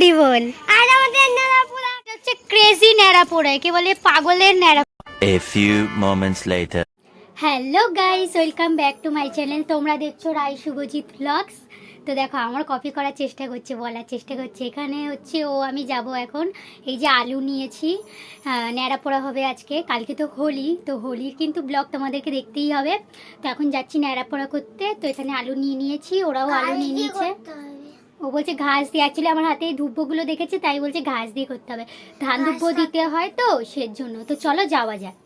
হরি বল। আর আমাদের নেড়াপোড়া এটা হচ্ছে ক্রেজি ন্যাড়া পোড়া একে বলে পাগলের ন্যাড়া A few moments later. Hello guys welcome back to my channel তোমরা দেখছ রাই শুভজিৎ ব্লগস তো দেখো আমার কপি করার চেষ্টা করছে বলার চেষ্টা করছে। এখানে হচ্ছে ও আমি যাব এখন। এই যে আলু নিয়েছি ন্যাড়া পোড়া হবে আজকে। কালকে তো হোলি তো হোলির কিন্তু ব্লগ তোমাদেরকে দেখতেই হবে। তো এখন যাচ্ছি ন্যাড়া পোড়া করতে। তো এখানে আলু নিয়ে নিয়েছি ওরাও আলু নিয়ে নিয়েছে। ও বলছে ঘাস দিয়ে অ্যাকচুয়ালি আমার হাতে এই ধুব্বগুলো দেখেছে তাই বলছে ঘাস দিয়ে করতে হবে। ধান ধুব্ব দিতে হয় তো সের জন্য তো চলো যাওয়া যাক।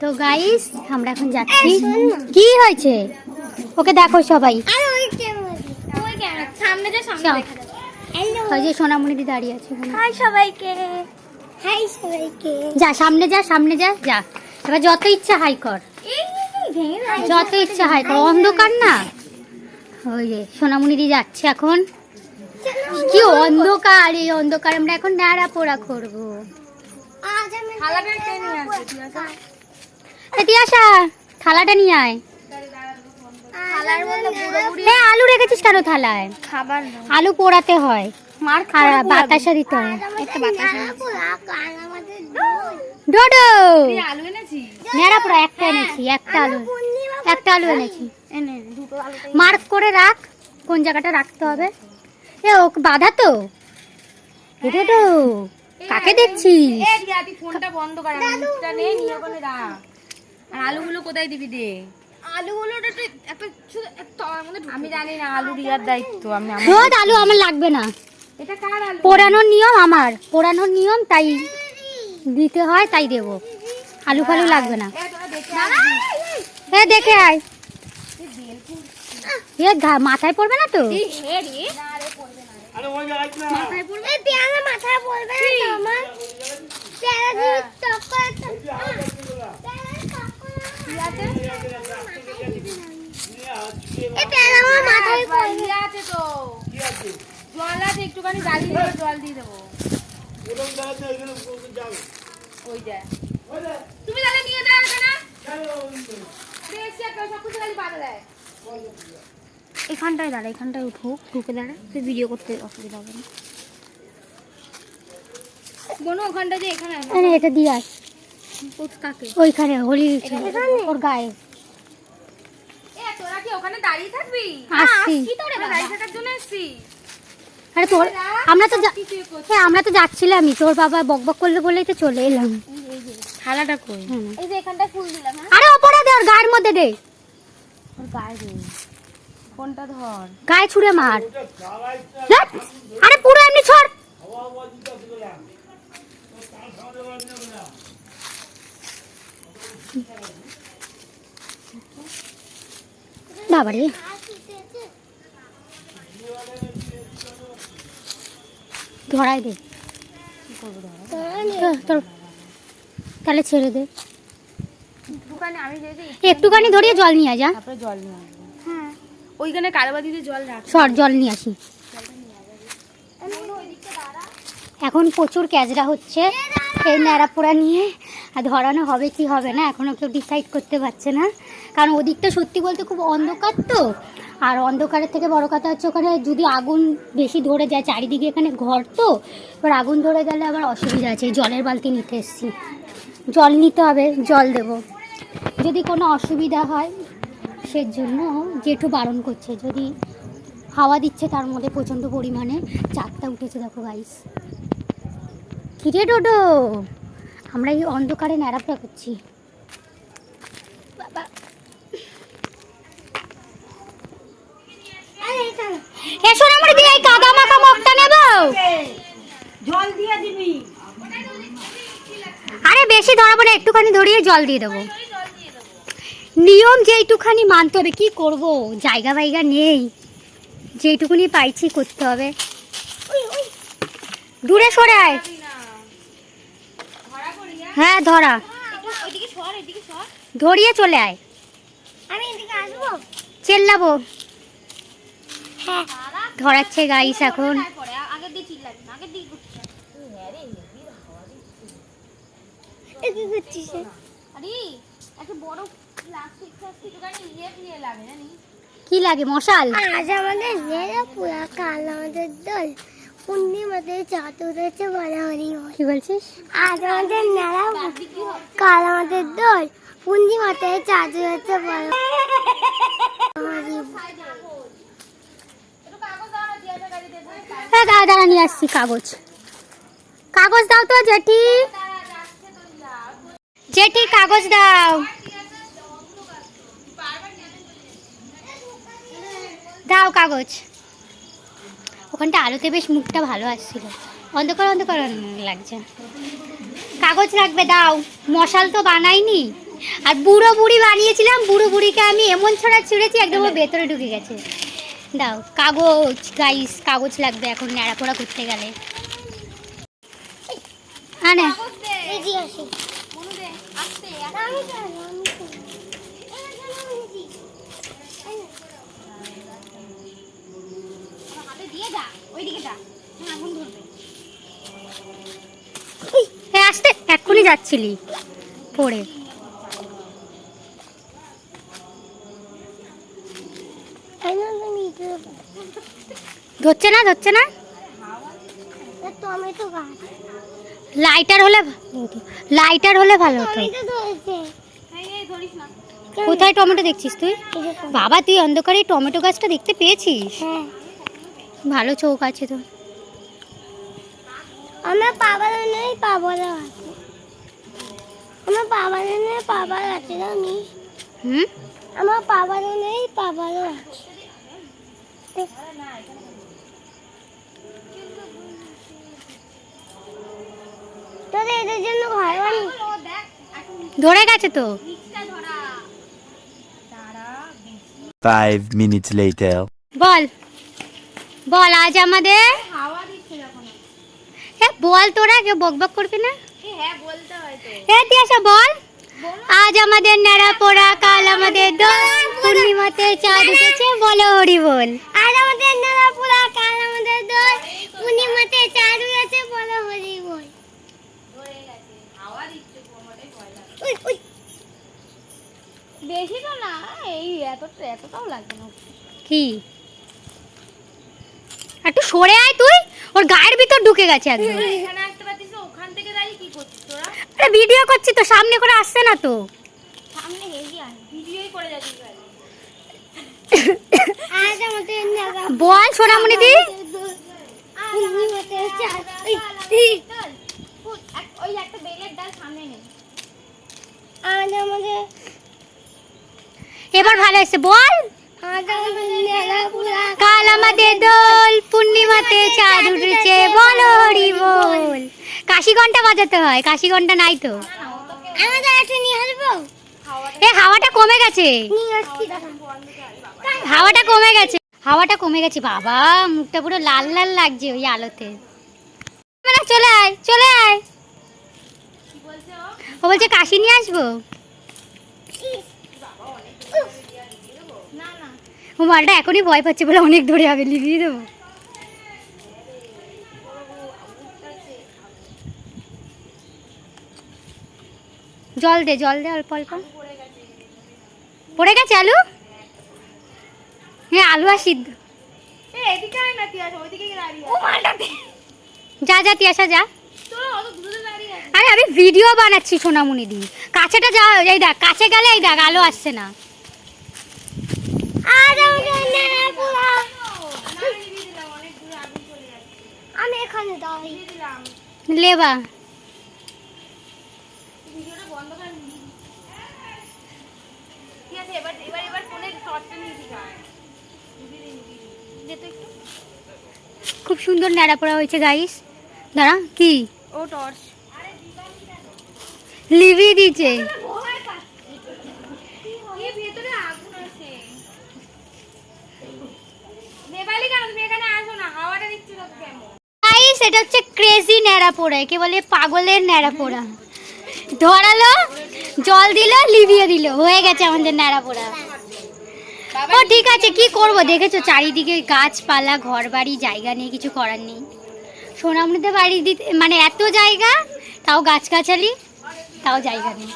তো গাইস আমরা এখন যাচ্ছি। কি হয়েছে? ওকে দেখো সবাই। আর ওই যে সোনামণিদি দাঁড়িয়ে আছে হাই সবাইকে। হাই সবাইকে। যা সামনে যা সামনে যা যা। এবার যত ইচ্ছা হাই কর। যত ইচ্ছা হাই কর। অন্ধকার না? ওই যে সোনামণিদি যাচ্ছে এখন। কি অন্ধকার এই অন্ধকার আমরা এখন নাড়া পোড়া করব। আজ আমি থালাটা নিয়ে আয়। থালার মধ্যে বুড়ো বুড়ি হ্যাঁ আলু রেখেছিস কেন থালায়? খাবার আলু পোড়াতে হয়। মার আর বাতাসা দিতে হয়। একটু বাতাসা ডোডো! আলু এনেছি নেড়া পোড়া একটা এনেছি একটা আলু একটা আলু এনেছি। এনে দুটো আলু মার্ক করে রাখ কোন জায়গাটা রাখতে হবে। এ ও বাধা তো। এটা তো কাকে দেখছিস? এই দিয়া, তুই ফোনটা বন্ধ কর নে নিয়ে ওখানে রাখ আর আলুগুলো কোথায় দিবি দে? আলুগুলো একটু একটা শুধু একটা আমি জানি না আলু দায়িত্ব আমি আলু আমার লাগবে না। এটা কার আলু? পোড়ানোর নিয়ম আমার। পোড়ানোর নিয়ম তাই দিতে হয় তাই দেবো। আলু ফালু লাগবে না। এ দেখে এ দেখে আয়। এ ঘা- মাথায় পড়বে না তো? মাথায় পড়বে? পেয়ারা মাথায় পড়বে না তো আমার? পেয়ারা দিয়ে টক করে জল আছে একটুখানি জ্বালিয়ে দেবো জল দিয়ে দেবো। ওই দেখ তুমি তাহলে নিয়ে যাও না বেশি একটা সব কিছু খালি বাধা দেয়। এখানটায় দাঁড়া এখানটায় উঠো ঢুকে দাঁড়া তুই ভিডিও করতে অসুবিধা হবে না। বোনো ওখানটা যে এখানে এখানে এটা দিয়ে আয়। কাকে? ওইখানে হোলি ওর গায়ে। তোরা কি ওখানে দাঁড়িয়ে থাকবি? আসছি। দাঁড়িয়ে থাকার জন্য এসছি। আরে তোর আমরা তো হ্যাঁ আমরা তো যাচ্ছিলামই তোর বাবা বক বক করলে বলেই তো চলে এলাম। থালাটা কই? এই যে এখানটা ফুল দিলাম হ্যাঁ? আরে ওপরে দে ওর গায়ের মধ্যে দে। ওর গায়ে দে। ফোনটা ধর। গায়ে ছুঁড়ে মার। আরে পুরো এমনি ছড়। বাবারে ধরাই দে। তোর তাহলে ছেড়ে দে। একটুখানি ধরিয়ে জল নিয়ে যা। তারপরে জল নিয়ে হ্যাঁ ওইখানে কারবাদিতে জল রাখ। সর, জল নিয়ে আসি। এখন প্রচুর ক্যাজরা হচ্ছে। এই ন্যাড়াপোড়া নিয়ে। আর ধরানো হবে কি হবে না এখনও কেউ ডিসাইড করতে পারছে না। কারণ ওদিকটা সত্যি বলতে খুব অন্ধকার তো। আর অন্ধকারের থেকে বড় কথা হচ্ছে ওখানে যদি আগুন বেশি ধরে যায়, চারিদিকে এখানে ঘর তো। এবার আগুন ধরে গেলে আবার অসুবিধা আছে জলের বালতি নিতে এসছি। জল নিতে হবে, জল দেব। যদি কোনো অসুবিধা হয় সেজন্য জেঠু বারণ করছে। যদি হাওয়া দিচ্ছে তার মধ্যে প্রচণ্ড পরিমাণে চারটা উঠেছে দেখো গাইস কিরে ডোডো? আমরা এই অন্ধকারে ন্যাড়াপড়া করছি। বাবা। এসো আমার দিয়ে এই কাদা মাখা মগটা নেব। জল দিয়ে দিবি। আরে বেশি ধরাবো না একটুখানি ধরিয়ে জল দিয়ে দেবো। নিয়ম যেইটুখানি মানতে হবে কি করব? জায়গা বাইগা নেই। যেইটুকুনি পাইছি করতে হবে। দূরে সরে আয়। হ্যাঁ ধরা। ওইদিকে সর এদিকে সর ধরিয়ে চলে আয়। আমি এদিকে আসব? চেল্লাবো। হ্যাঁ। ধরাচ্ছে গাইস এখন। কি করছিস আরে একটা বড় কি লাগে মশাল? আজ আমাদের মেয়েরা পুরা কাল আমাদের দল। পূর্ণিমাতে চাঁদ উঠেছে বলা হরি কি বলছিস? আজ আমাদের মেলা কাল আমাদের দোল। পূর্ণিমাতে চাঁদ উঠেছে বলা হ্যাঁ দাঁড়া দাঁড়া নিয়ে আসছি কাগজ। কাগজ দাও তো জেঠি। জেঠি কাগজ দাও। দাও কাগজ। ওখানটা আলোতে বেশ মুখটা ভালো আসছিল। অন্ধকার অন্ধকার লাগছে। কাগজ লাগবে দাও। মশাল তো বানাইনি। আর বুড়ো বুড়ি বানিয়েছিলাম বুড়ো বুড়িকে আমি এমন ছড়া ছিঁড়েছি একদম ভেতরে ঢুকে গেছে। দাও কাগজ গাইস কাগজ লাগবে এখন ন্যাড়াপোড়া করতে গেলে। আনে এই যে আসি। আমি জানি, আমি জানি। এই যে আমি নিচ্ছি। এই নে। এ আসতে। এক্ষুনি যাচ্ছিলি। পড়ে। দেবো। ধরছে না ধরছে না? টমেটো গাছ লাইটার হলে লাইটার হলে ভালো হতো? কোথায় টমেটো দেখছিস তুই। বাবা তুই অন্ধকারে টমেটো গাছটা দেখতে পেয়েছিস? হ্যাঁ। ভালো চোখ আছে তো আমার বাবার নেই বাবার আছে। আমার বাবার নেই বাবার আছে জানি হুম? আমার বাবার নেই বাবারও আছে। তোদের এদের জন্য ঘর ধরে গেছে তো। Five minutes later. বল। বল আজ আমাদের? হাওয়া দিচ্ছে যখন। হ্যাঁ বল তোরা কেউ বক বক করবি না? হ্যাঁ বলতে হয় তো। হ্যাঁ বল। আজ আমাদের ন্যাড়া পোড়া কাল আমাদের দোল। পূর্ণিমাতে চাঁদ উঠেছে বলো হরি বল। আর আমাদের নালাপুরা কাল আমাদের দোল। পূর্ণিমাতে চালু আছে বলো হরি বল। বেশি তো না এই এত এতটাও লাগবে না কি? একটু সরে আয় তুই। ওর গায়ের ভিতর ঢুকে গেছে একদম। এখানে আসতে পারছিস ওখান থেকে দাঁড়িয়ে কি করছিস তোরা? আরে ভিডিও করছি তো সামনে করে আসছে না তো। সামনে হেজি আয় ভিডিওই করে যাচ্ছিস আজ আমাদের বল সোনামণি দি। পূর্ণিমাতে চাঁদ উই, চল ফুট, এক- ওই একটা বেলের ডাল সামনে নেই আজ আমাদের এবার ভালো এসে বল। কাল আমাদের দোল, পূর্ণিমাতে চাঁদ উঠেছে বলো হরি বল। কাশি ঘণ্টা বাজাতে হয়, কাশি ঘণ্টা নাই তো। এ, হাওয়াটা কমে গেছে। হাওয়াটা কমে গেছে। হাওয়াটা কমে গেছে। বাবা, মুখটা পুরো লাল লাল লাগছে ওই আলোতে। চলে আয় চলে আয়। ও বলছে, কাশি নিয়ে আসব? ও মালটা এখনই ভয় পাচ্ছে বলে অনেক ধরে হবে লিভিয়ে দেবো। জল দে জল দে অল্প অল্প। পড়ে গেছে আলু? হ্যাঁ আলু আর সিদ্ধ। যা যা তিয়াসা যা। আরে আমি ভিডিও বানাচ্ছি সোনামুনি দি। কাছেটা যা এই দেখ কাছে গেলে এই দেখ আলো আসছে না। আজ আমি এখানে দাঁড়াই। লেবা। খুব সুন্দর ন্যাড়া পড়া হয়েছে গাইস দাঁড়া কি? ও টর্চ লিভি দিচ্ছে এই ভেতরে আগুন আছে নেপালি কেন তুমি এখানে আসো না হাওয়াটা দিচ্ছি তো কেমন এটা হচ্ছে ক্রেজি ন্যাড়া পোড়া একে বলে পাগলের ন্যাড়া পোড়া। ধরালো জল দিল লিভিয়ে দিল হয়ে গেছে আমাদের ন্যাড়া পোড়া। ও ঠিক আছে কি করব? দেখেছ চারিদিকে গাছপালা ঘর বাড়ি জায়গা নেই কিছু করার নেই। সোনামুড়িতে বাড়ি দিতে মানে এত জায়গা তাও গাছগাছালি তাও জায়গা নেই।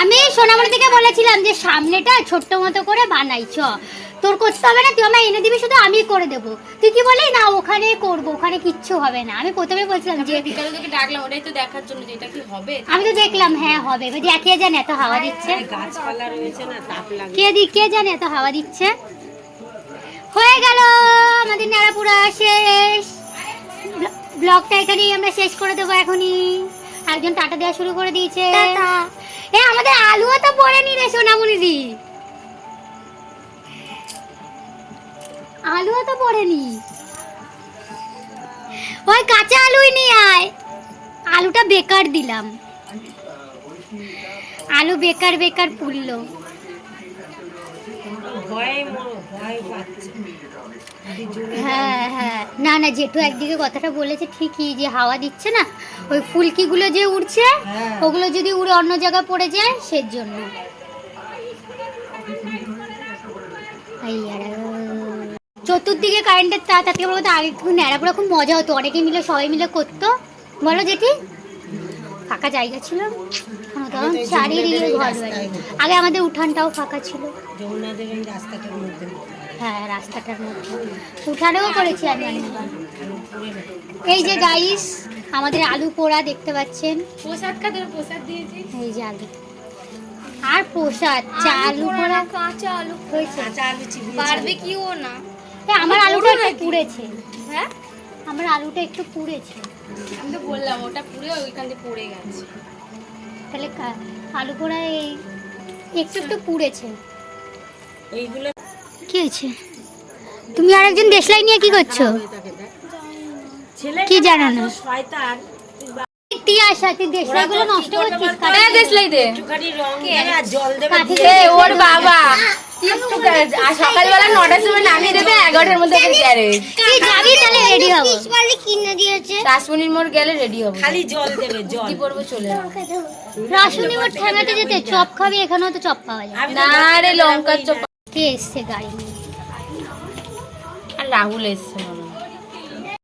আমি আমি থেকে বলেছিলাম যে সামনেটা ছোট্ট মতো করে বানাই চ। তোর করতে হবে না তুই আমায় এনে দিবি শুধু আমি করে দেবো। তুই কি বলি না ওখানে করব ওখানে কিচ্ছু হবে না। আমি প্রথমে বলছিলাম যে বিকালে তোকে ডাকলাম ওটাই তো দেখার জন্য যে এটা কি হবে? আমি তো দেখলাম হ্যাঁ হবে। এবার দেখে জানে এত হাওয়া দিচ্ছে। গাছপালা রয়েছে না তাপ লাগে। কে দি কে জানে এত হাওয়া দিচ্ছে? হয়ে গেল আমাদের নাড়াপুরা শেষ। ব্ল- ব্লগটা এখানেই আমরা শেষ করে দেবো এখনই। একজন টাটা দেওয়া শুরু করে দিয়েছে। এ আমাদের আলুও তো পড়ে নি রে সোনামণি আলুও তো পড়েনি। ওই কাঁচা আলুই নিয়ে আয়। আলুটা বেকার দিলাম। আলু বেকার বেকার পুড়লো। হ্যাঁ হ্যাঁ। না না জেঠু একদিকে কথাটা বলেছে ঠিকই যে হাওয়া দিচ্ছে না ওই ফুলকিগুলো যে উড়ছে হ্যাঁ। ওগুলো যদি উড়ে অন্য জায়গায় পড়ে যায় সের জন্য এই আর, চতুর্দিকে কারেন্টের তার তার থেকে বলব তো আগে খুব ন্যাড়াপুরা খুব মজা হতো। অনেকে মিলে সবাই মিলে করতো। বলো জেঠি। ফাঁকা জায়গা ছিল। চারিদিকে ঘর বাড়ি আগে আমাদের উঠানটাও ফাঁকা ছিল। হ্যাঁ রাস্তাটার মধ্যে। উঠানেও করেছি আমি অনেকবার। এই যে গাইস আমাদের আলু পোড়া দেখতে পাচ্ছেন। প্রসাদ প্রসাদ দিয়েছি এই যে আলু। আর প্রসাদ চা আলু পোড়া কাঁচা আলু হয়েছে। কাঁচা আলু চিবিয়ে বারবিকিউ না। আমার আলুটা একটু পুড়েছে। হ্যাঁ? আমার আলুটা একটু পুড়েছে। আমি তো বললাম ওটা পুরে ওইখান থেকে পড়ে গেছে। তাহলে আলু পোড়া এই একটু একটু পুড়েছে। এইগুলো কি হয়েছে? তুমি আরেকজন দেশলাই নিয়ে কি করছ? কি জানো না শয়তান তুই আসা তুই দেশলাইগুলো নষ্ট করছিস দেশলাই দে। একটুখানি রং আর জল দেবে দিয়ে ওর বাবা। সকালবেলা নটার সময় নামিয়ে দেবে এগারোটার মধ্যে গ্যারেজ। যাবি তাহলে রেডি হব। কিনে দিয়েছে? রাসমণির মোড় গেলে রেডি হব। খালি জল দেবে জল। কি করব চলে যাব। রাসুনি ঠেঙাতে যেতে চপ খাবি এখানেও তো চপ পাওয়া যায়। না রে লঙ্কার চপ কে এসছে গাড়ি আর রাহুল এসছে।